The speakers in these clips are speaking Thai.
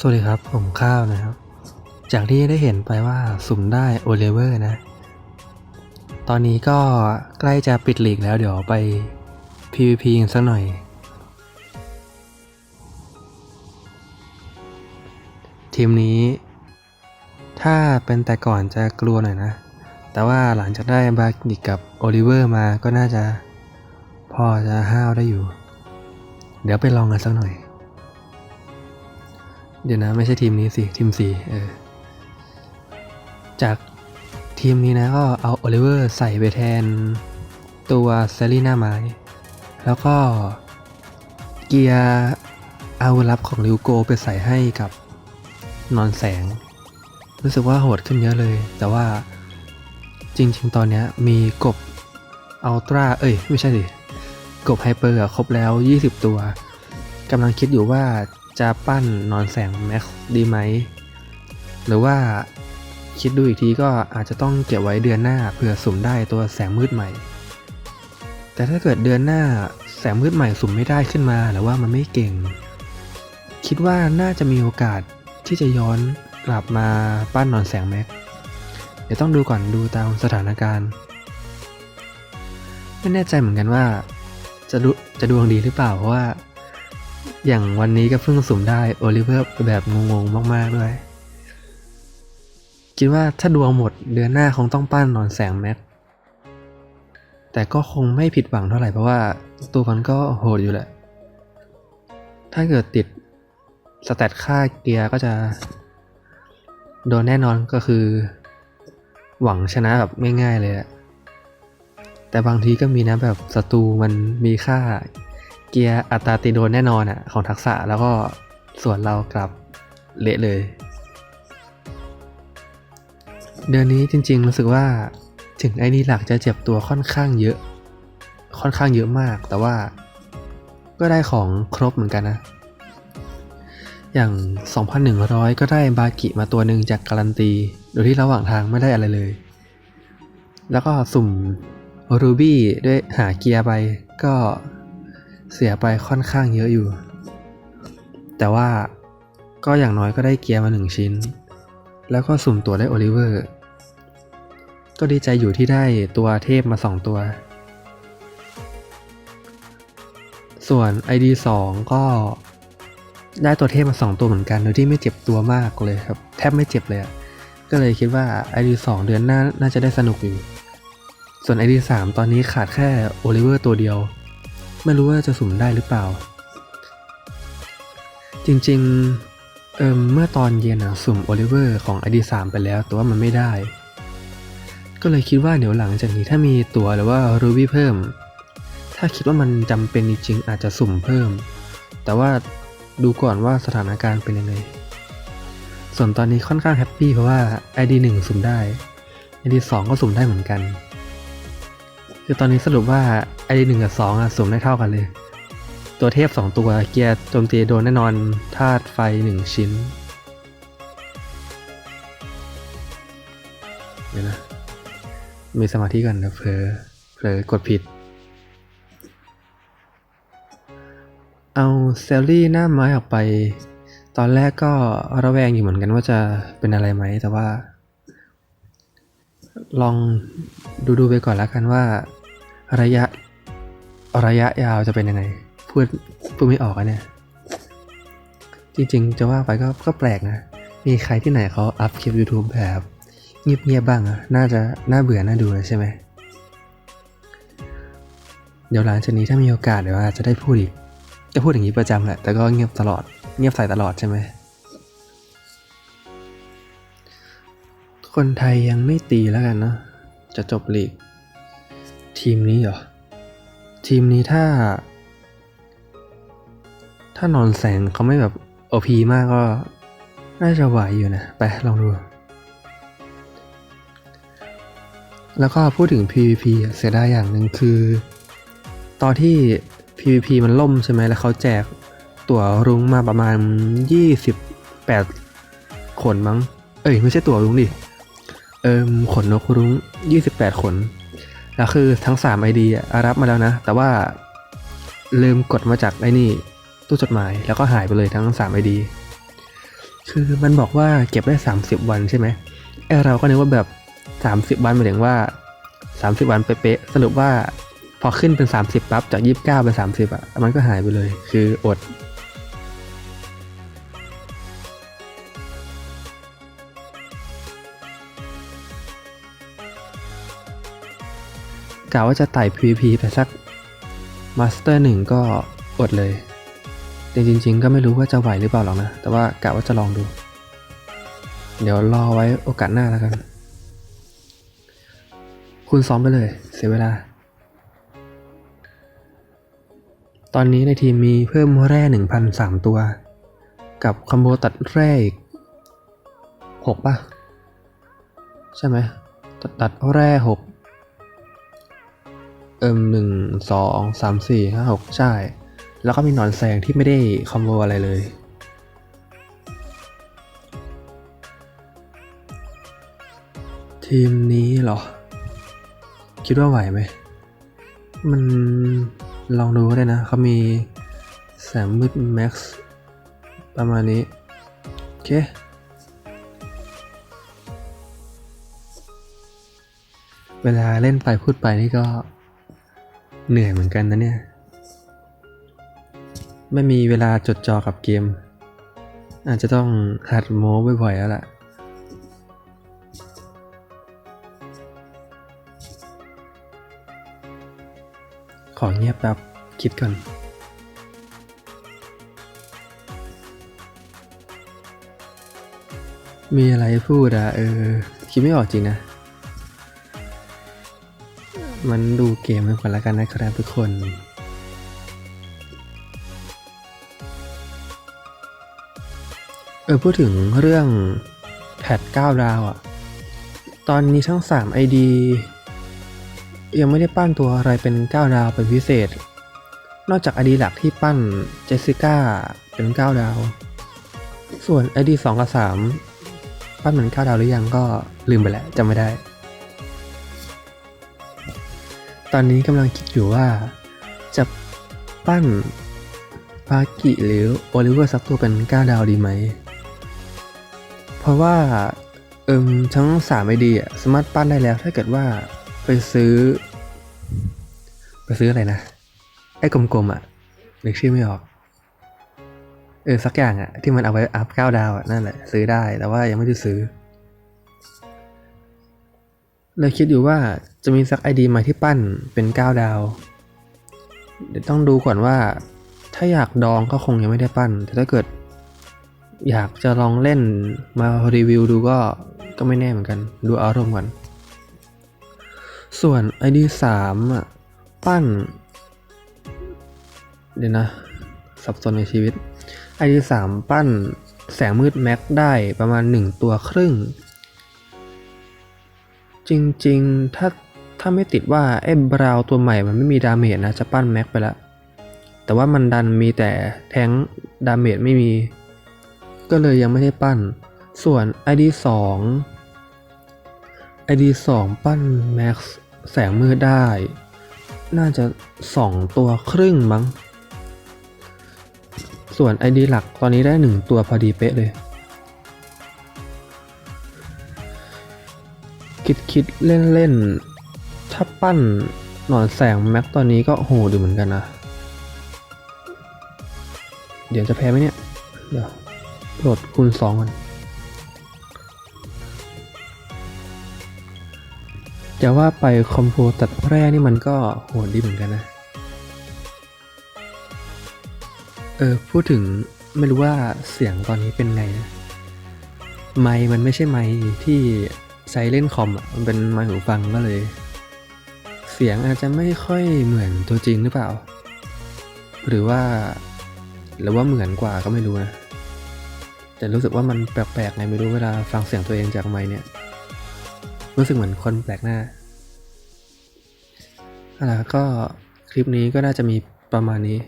สวัสดีครับ ผมข้าวนะครับ จากที่ได้เห็นไปว่าสุ่มได้โอเลเวอร์นะ ตอนนี้ก็ใกล้จะปิดหลีกแล้วเดี๋ยวไป PVP กันสักหน่อย ทีมนี้ ถ้าเป็นแต่ก่อนจะกลัวหน่อยนะ แต่ว่าหลังจากได้บากิกับโอลิเวอร์มาก็น่าจะ พอจะห้าวได้อยู่ เดี๋ยวไปลองกันสักหน่อย เดี๋ยวนะไม่ใช่ทีมนี้สิ ทีมสี่เออ จากทีมนี้นะก็เอาโอลิเวอร์ใส่ไปแทนตัวเซรีหน้าไม้ แล้วก็เกียร์เอาลับของริวโกไปใส่ให้กับนอนแสง รู้สึกว่าโหดขึ้นเยอะเลย แต่ว่าจริง ๆ ตอนนี้มีกบอัลตร้าเอ้ย ไม่ใช่สิ กบไฮเปอร์ครบแล้ว 20 ตัวกำลังคิดอยู่ว่า จะปั้นนอนแสงแม็กซ์ดีไหม หรือว่าคิดดูอีกทีก็อาจจะต้องเก็บไว้เดือนหน้าเผื่อสุ่มได้ตัวแสงมืดใหม่ แต่ถ้าเกิดเดือนหน้าแสงมืดใหม่สุ่มไม่ได้ขึ้นมาหรือว่ามันไม่เก่ง คิดว่าน่าจะมีโอกาสที่จะย้อนกลับมาปั้นนอนแสงแม็กเดี๋ยวต้องดูก่อนดูตามสถานการณ์ ไม่แน่ใจเหมือนกันว่าจะดจะดวงดีหรือเปล่าเพราะว่า อย่างวันนี้ก็เพิ่งสุ่มได้โอลิเวอร์แบบงงๆมาก ๆ ด้วย คิดว่าถ้าดวงหมดเดือนหน้าคงต้องปั้นนอนแสงแม็ก แต่ก็คงไม่ผิดหวังเท่าไหร่เพราะว่าตัวมันก็โหดอยู่แหละ ถ้าเกิดติดสแตทค่าเกียร์ก็จะ โดนแน่นอนก็คือ หวังชนะแบบง่ายๆเลยอะแต่บางทีก็มีนะแบบศัตรูมันมีค่า เกียร์อัตราตีโดนแน่นอนอะของทักษะแล้วก็ส่วนเรากลับเละเลย เดือนนี้จริงๆรู้สึกว่าถึงไอ้นี่หลักจะเจ็บตัวค่อนข้างเยอะ ค่อนข้างเยอะมาก แต่ว่าก็ได้ของครบเหมือนกันนะ อย่าง 2,100 ก็ได้บากิมาตัวหนึ่งจากการันตี โดยที่ระหว่างทางไม่ได้อะไรเลย แล้วก็สุ่มรูบี้ด้วยหาเกียร์ไปก็ เสียไปค่อนข้างเยอะอยู่ แต่ว่าก็อย่างน้อยก็ได้เกียร์มาหนึ่งชิ้น แล้วก็สุ่มตัวได้โอลิเวอร์ ก็ดีใจอยู่ที่ได้ตัวเทพมาสองตัว ส่วน ID 2 ก็ได้ตัวเทพมา2ตัวเหมือนกันโดยที่ไม่เจ็บตัวมากเลยครับ แทบไม่เจ็บเลยอะก็เลยคิดว่า ID 2 เดือนหน้าน่าจะได้สนุกอยู่ ส่วน ID 3 ตอนนี้ขาดแค่โอลิเวอร์ตัวเดียว ไม่รู้ว่าจะสุ่มได้หรือเปล่า จริงๆเอิมเมื่อตอนเย็นอะสุ่มโอลิเวอร์ของ ID 3ไปแล้วแต่ว่ามันไม่ได้ ก็เลยคิดว่าเดี๋ยวหลังจากนี้ถ้ามีตัวหรือว่ารูบี้เพิ่ม ถ้าคิดว่ามันจำเป็นจริงๆอาจจะสุ่มเพิ่ม แต่ว่าดูก่อนว่าสถานการณ์เป็นยังไง ส่วนตอนนี้ค่อนข้างแฮปปี้เพราะว่า ID 1สุ่มได้ ID 2ก็สุ่มได้เหมือนกัน คือตอนนี้สรุปว่า ID 1กับ2อะสุ่มได้เท่ากันเลย ตัวเทพ2ตัวเกียร์โจมตีโดนแน่นอนธาตุไฟ1ชิ้นเดี๋ยวนะ มีสมาธิก่อนนะเผลอเผลอกดผิด เอาเซลลี่หน้าไม้ออกไป ตอนแรกก็ระแวงอยู่เหมือนกันว่าจะเป็นอะไรไหม แต่ว่า ลองดูดูไปก่อนแล้วกันว่า ระยะ ระยะยาวจะเป็นยังไง พูดพูดไม่ออกอะเนี่ย จริงๆ จะว่าไปก็ก็แปลกนะ มีใครที่ไหนเขาอัพคลิป YouTube แบบเงียบๆบ้างอะน่าจะน่าเบื่อน่าดูเลยใช่ไหม เดี๋ยวหลังจากนี้ถ้ามีโอกาสเดี๋ยวอาจจะได้พูดอีก จะพูดอย่างนี้ประจำแหละ แต่ก็เงียบตลอด เงียบใส่ตลอดใช่ไหม คนไทยยังไม่ตีแล้วกันเนาะ จะจบลีก ทีมนี้เหรอ ทีมนี้ถ้า ถ้านอนแสงเขาไม่แบบโอพีมากก็ น่าจะไหวอยู่นะ ไปลองดู แล้วก็พูดถึง PVP เสียดายอย่างหนึ่งคือ ตอนที่ PVP มันล่มใช่ไหมแล้วเขาแจกตั๋วรุ้งมาประมาณ 28 ขนมั้ง เอ้ย ไม่ใช่ตั๋วรุ้งดิ เอิมขนนกรุ้ง 28 ขน แล้วคือทั้ง 3 ID อะรับมาแล้วนะ แต่ว่าลืมกดมาจากไอ้นี่ตู้จดหมายแล้วก็หายไปเลยทั้ง 3 ID คือมันบอกว่าเก็บได้ 30 วันใช่ไหมไอเราก็นึกว่าแบบ 30 วันหมายถึงว่า 30 วันเป๊ะๆสรุปว่าพอขึ้นเป็น 30 ปั๊บจาก 29 เป็น 30อะมันก็หายไปเลย คืออด กะว่าจะไต่ PVP ไปสักมาสเตอร์หนึ่งก็อดเลย แต่จริง ๆ ก็ไม่รู้ว่าจะไหวหรือเปล่าหรอกนะ แต่ว่ากะว่าจะลองดู เดี๋ยวรอไว้โอกาสหน้าแล้วกัน คุณซ้อมไปเลย เสียเวลา ตอนนี้ในทีมมีเพิ่มแร่1,003ตัว กับคอมโบตัดแร่อีก6ป่ะ ใช่ไหมตัดตัดแร่6 เอิมหนึ่งสองสามสี่ห้าหกใช่ แล้วก็มีหนอนแสงที่ไม่ได้คอมโบอะไรเลย ทีมนี้เหรอ คิดว่าไหวไหม มันลองดูก็ได้นะ เขามีแสงมืดแม็กซ์ประมาณนี้ โอเคเวลาเล่นไปพูดไปนี่ก็ เหนื่อยเหมือนกันนะเนี่ย ไม่มีเวลาจดจ่อกับเกม อาจจะต้องหัดโม้บ่อยๆแล้วล่ะขอเงียบแบบคิดก่อน มีอะไรพูดอะเออ คิดไม่ออกจริงนะ มันดูเกมไปก่อนแล้วกันนะครับทุกคนเออพูดถึงเรื่องแพท9ดาวอะตอนนี้ทั้ง 3 ID ยังไม่ได้ปั้นตัวอะไรเป็น 9 ดาวเป็นพิเศษ นอกจาก ID หลักที่ปั้นเจสสิก้าเป็น 9 ดาว ส่วน ID 2 กับ 3 ปั้นเหมือน 9 ดาวหรือยังก็ลืมไปแล้วจำไม่ได้ ตอนนี้กำลังคิดอยู่ว่า จะปั้นพากิหรือโอลิเวอร์สักตัวเป็น9ดาวดีไหม เพราะว่าเอิมทั้ง3ไอดีอะสามารถปั้นได้แล้วถ้าเกิดว่าไปซื้อ ไปซื้ออะไรนะ ไอ้กลมๆอะนึกชื่อไม่ออก เออสักอย่างอะที่มันเอาไว้อัพ9ดาวอะนั่นแหละซื้อได้แต่ว่ายังไม่ได้ซื้อ เลยคิดอยู่ว่าจะมีสักไอดีไหมที่ปั้นเป็น 9 ดาว เดี๋ยวต้องดูก่อนว่า ถ้าอยากดองก็คงยังไม่ได้ปั้น แต่ถ้าเกิด อยากจะลองเล่นมารีวิวดูก็ก็ไม่แน่เหมือนกัน ดูอารมณ์ก่อน ส่วน ID 3อะปั้น เดี๋ยวนะ สับสนในชีวิต ID 3ปั้นแสงมืดแม็กได้ประมาณ 1 ตัวครึ่ง จริงๆ ถ้าถ้าไม่ติดว่าไอ้บราวตัวใหม่มันไม่มีดาเมจนะจะปั้นแม็กไปล้วแต่ว่ามันดันมีแต่แทงดาเมจไม่มี ก็เลยยังไม่ได้ปั้น ส่วน ID 2 ID 2 ปั้นแม็กแสงมืดได้ น่าจะ 2 ตัวครึ่งมั้ง ส่วน ID หลักตอนนี้ได้ 1 ตัวพอดีเป๊ะเลย คิดคิดเล่นเล่นถ้าปั้นหนอนแสงแม็กตอนนี้ก็โหดูเหมือนกันนะ เดี๋ยวจะแพ้ไหมเนี่ย เดี๋ยวโหลดคูณสองกันจะว่าไปคอมโบตัดแร่นี่มันก็โหดดีเหมือนกันนะ เออ พูดถึงไม่รู้ว่าเสียงตอนนี้เป็นไงนะ ไมค์มันไม่ใช่ไมค์ที่ ใช้เล่นคอมอะมันเป็นไมค์หูฟังก็เลย เสียงอาจจะไม่ค่อยเหมือนตัวจริงหรือเปล่า หรือว่า หรือว่าเหมือนกว่าก็ไม่รู้นะแต่รู้สึกว่ามันแปลกๆไงไม่รู้เวลาฟังเสียงตัวเองจากไมค์เนี่ย รู้สึกเหมือนคนแปลกหน้าเอาล่ะก็คลิปนี้ก็น่าจะมีประมาณนี้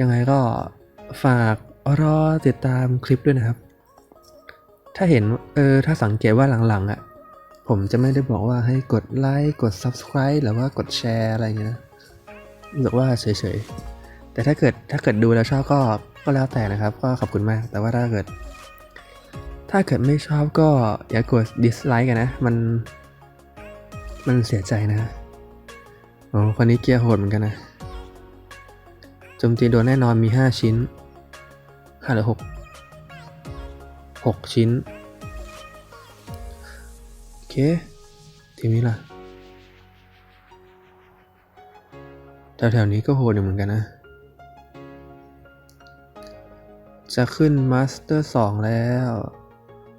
ยังไงก็ฝากรอติดตามคลิปด้วยนะครับ ถ้าเห็นเออถ้าสังเกตว่าหลังๆอะ่ะ ผมจะไม่ได้บอกว่าให้กดไลค์กด subscribe หรือว่ากดแชร์อะไรอย่างเงี้ยนะรู้สึกว่าเฉยๆ แต่ถ้าเกิดถ้าเกิดดูแล้วชอบก็ก็แล้วแต่นะครับ ก็ขอบคุณมาก แต่ว่าถ้าเกิด ถ้าเกิดไม่ชอบก็อย่ากด dislike กันนะ มัน มันเสียใจนะโอ้คนนี้เกียร์โหดเหมือนกันนะโจมตีโดนแน่นอนมี 5 ชิ้นห้าหรือห กหกชิ้น โอเค ทีนี้ล่ะ แถวๆนี้ก็โหดอยู่เหมือนกันนะ จะขึ้นมาสเตอร์สองแล้ว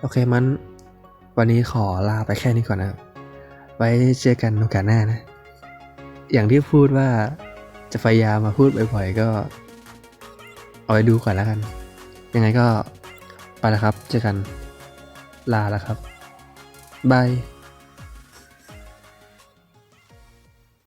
โอเคมัน วันนี้ขอลาไปแค่นี้ก่อนนะ ไว้เจอกันโอกาสหน้านะ อย่างที่พูดว่าจะพยายามมาพูดบ่อยๆก็ เอาไว้ดูก่อนแล้วกัน ยังไงก็ แล้วครับ เจอกัน ลาแล้วครับบาย